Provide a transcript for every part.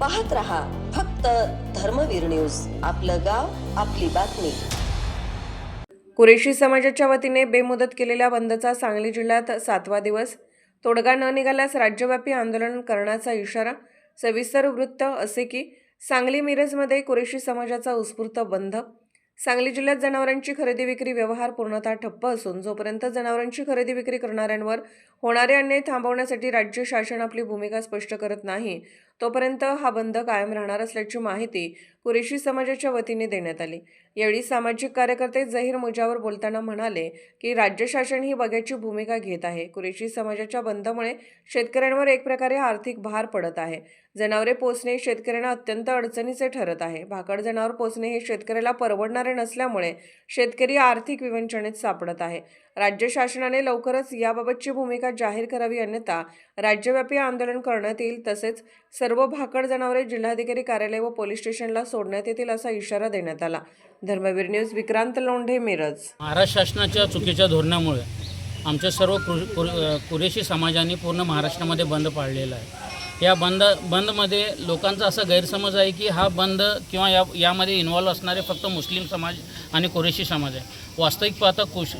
पाहत रहा फक्त धर्मवीर न्यूज. आपलं गाव आपली बातमी. कुरेशी समाजाच्या वतीने बेमुदत केलेल्या बंदचा सांगली जिल्ह्यात सातवा दिवस. तोडगा न निघाल्यास राज्यव्यापी आंदोलन करण्याचा इशारा सविस्तर वृत्त असे की सांगली मिरजमध्ये कुरेशी समाजाचा उत्स्फूर्त बंद. सांगली जिल्ह्यात जनावरांची खरेदी विक्री व्यवहार पूर्णतः ठप्प असून जोपर्यंत जनावरांची खरेदी विक्री करणाऱ्यांवर होणारे अन्याय थांबवण्यासाठी राज्य शासन आपली भूमिका स्पष्ट करत नाही तोपर्यंत हा बंद कायम राहणार असल्याची माहिती कुरेशी समाजाच्या वतीने देण्यात आली. यावेळी सामाजिक कार्यकर्ते जहीर मुजावर बोलताना म्हणाले की राज्य शासन ही बघ्याची भूमिका घेत आहे. कुरेशी समाजाच्या बंदमुळे शेतकऱ्यांवर एक प्रकारे आर्थिक भार पडत आहे. जनावरे पोचणे शेतकऱ्यांना अत्यंत अडचणीचे ठरत आहे. भाकड जनावर पोचणे हे शेतकऱ्याला परवडणारे नसल्यामुळे शेतकरी आर्थिक विवंचनेत सापडत आहे. राज्य शासनाने लवकरच याबाबतची भूमिका जाहीर करावी अन्यथा राज्यव्यापी आंदोलन करण्यात येईल. तसेच सर्व भाकड जनावरे जिल्हाधिकारी कार्यालय व पोलीस स्टेशनला सोडण्यात येतील असा इशारा देण्यात आला. धर्मवीर न्यूज विक्रांत लोंढे मिरज. महाराष्ट्र शासनाच्या चुकीच्या धोरणामुळे आमच्या सर्व कुर कुरेशी समाजाने पूर्ण महाराष्ट्रामध्ये बंद पाळलेला आहे. या बंद बंदमध्ये लोकांचा असा गैरसमज आहे की हा बंद किंवा या यामध्ये इन्व्हॉल्व असणारे फक्त मुस्लिम समाज आणि कुरेशी समाज आहे. वास्तविक पाहता कुश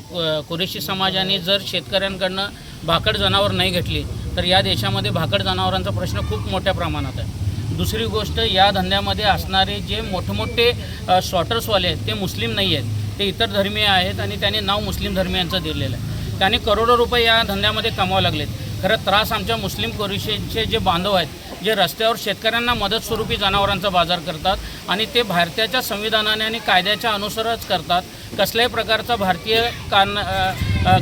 कुरेशी समाजाने जर शेतकऱ्यांकडनं भाकड जनावर नाही घेतली तर या देशामध्ये भाकड जनावरांचा प्रश्न खूप मोठ्या प्रमाणात आहे. दुसरी गोष्ट या धंद्यामध्ये असणारे जे मोठमोठे अ, शॉर्टर्सवाले आहेत ते मुस्लिम नाही आहेत. ते इतर धर्मीय आहेत आणि त्यांनी नाव मुस्लिम धर्मियांचं दिलेलं आहे. त्यांनी करोडो रुपये या धंद्यामध्ये कमावं लागलेत. खरं त्रास आमच्या मुस्लिम कोरिशेचे जे बांधव आहेत जे रस्त्यावर शेतकऱ्यांना मदत स्वरूपी जनावरांचा बाजार करतात आणि ते भारताच्या संविधानाने आणि कायद्याच्या अनुसारच करतात कसल्याही प्रकारचा भारतीय कान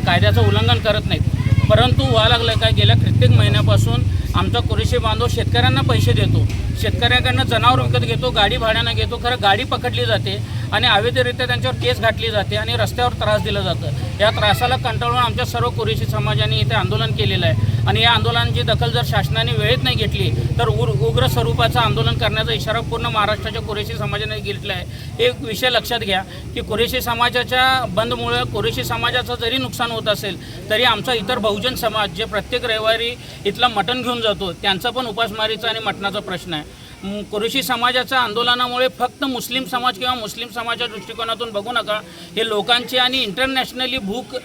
कायद्याचं उल्लंघन करत नाहीत. परंतु व्हायला लागलं काय गेल्या कित्येक महिन्यापासून आमचा कुरेशी बांधव शेतकऱ्यांना पैसे देतो. शेतकऱ्याकडनं जनावर विकत घेतो गाडी भाड्यानं घेतो. खरं गाडी पकडली जाते आणि अवैधरित्या त्यांच्यावर केस घातली जाते आणि रस्त्यावर त्रास दिला जातं. या त्रासाला कंटाळून आमच्या सर्व कुरेशी समाजाने इथे आंदोलन केलेलं आहे. आणि या आंदोलनाची दखल जर शासनाने वेळेत नाही घेतली तर उर उग्र स्वरूपाचं आंदोलन करण्याचा इशारा पूर्ण महाराष्ट्राच्या कुरेशी समाजाने घेतला आहे. एक विषय लक्षात घ्या की कुरेशी समाजाच्या बंदमुळे कुरेशी समाजाचं जरी नुकसान होत असेल तरी आमचा इतर बहुजन समाज जे प्रत्येक रविवारी इथला मटण घेऊन जातो त्यांचा पण उपासमारीचा आणि मटणाचा प्रश्न आहे. कुरेशी समाजाच्या आंदोलनामुळे फक्त मुस्लिम समाज किंवा मुस्लिम समाजाच्या दृष्टिकोनातून बघू नका. हे लोकांचे आणि इंटरनॅशनली भूक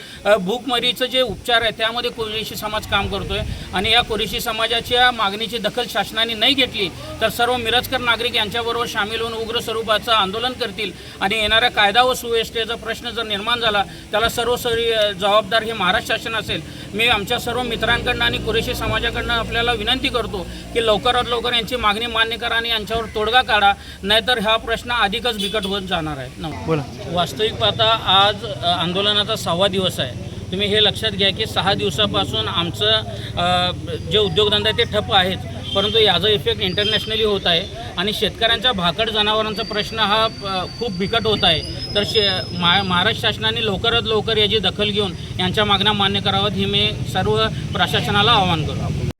भूकमरीचं जे उपचार आहे त्यामध्ये कुरेशी समाज काम करतो आहे आणि या कुरेशी समाजाच्या मागणीची दखल शासनाने नाही घेतली तर सर्व मिरजकर नागरिक यांच्याबरोबर सामील होऊन उग्र स्वरूपाचं आंदोलन करतील. आणि येणाऱ्या कायदा व सुव्यवस्थेचा प्रश्न जर निर्माण झाला त्याला सर्व जबाबदार हे महाराष्ट्र शासन असेल. मी आमच्या सर्व मित्रांकडनं आणि कुरेशी समाजाकडनं आपल्याला विनंती करतो की लवकरात लवकर यांची मागणी मान्य करा आणि यांच्यावर तोडगा काढा नाहीतर हा प्रश्न अधिकच बिकट होत जाणार आहे. न बोला. वास्तविक पाहता आज आंदोलनाचा सहावा दिवस आहे. तुम्ही हे लक्षात घ्या की सहा दिवसापासून आमचं जे उद्योगधंदा आहे ते ठप्प आहेत परंतु याचा इफेक्ट इंटरनॅशनली होत आहे. आणि शेतकऱ्यांच्या भाकड जनावरांचा प्रश्न हा खूप बिकट होत आहे. तर शे मा महाराष्ट्र शासनाने लवकरात लवकर याची दखल घेऊन यांच्या मागण्या मान्य कराव्यात ही मी सर्व प्रशासनाला आवाहन करतो.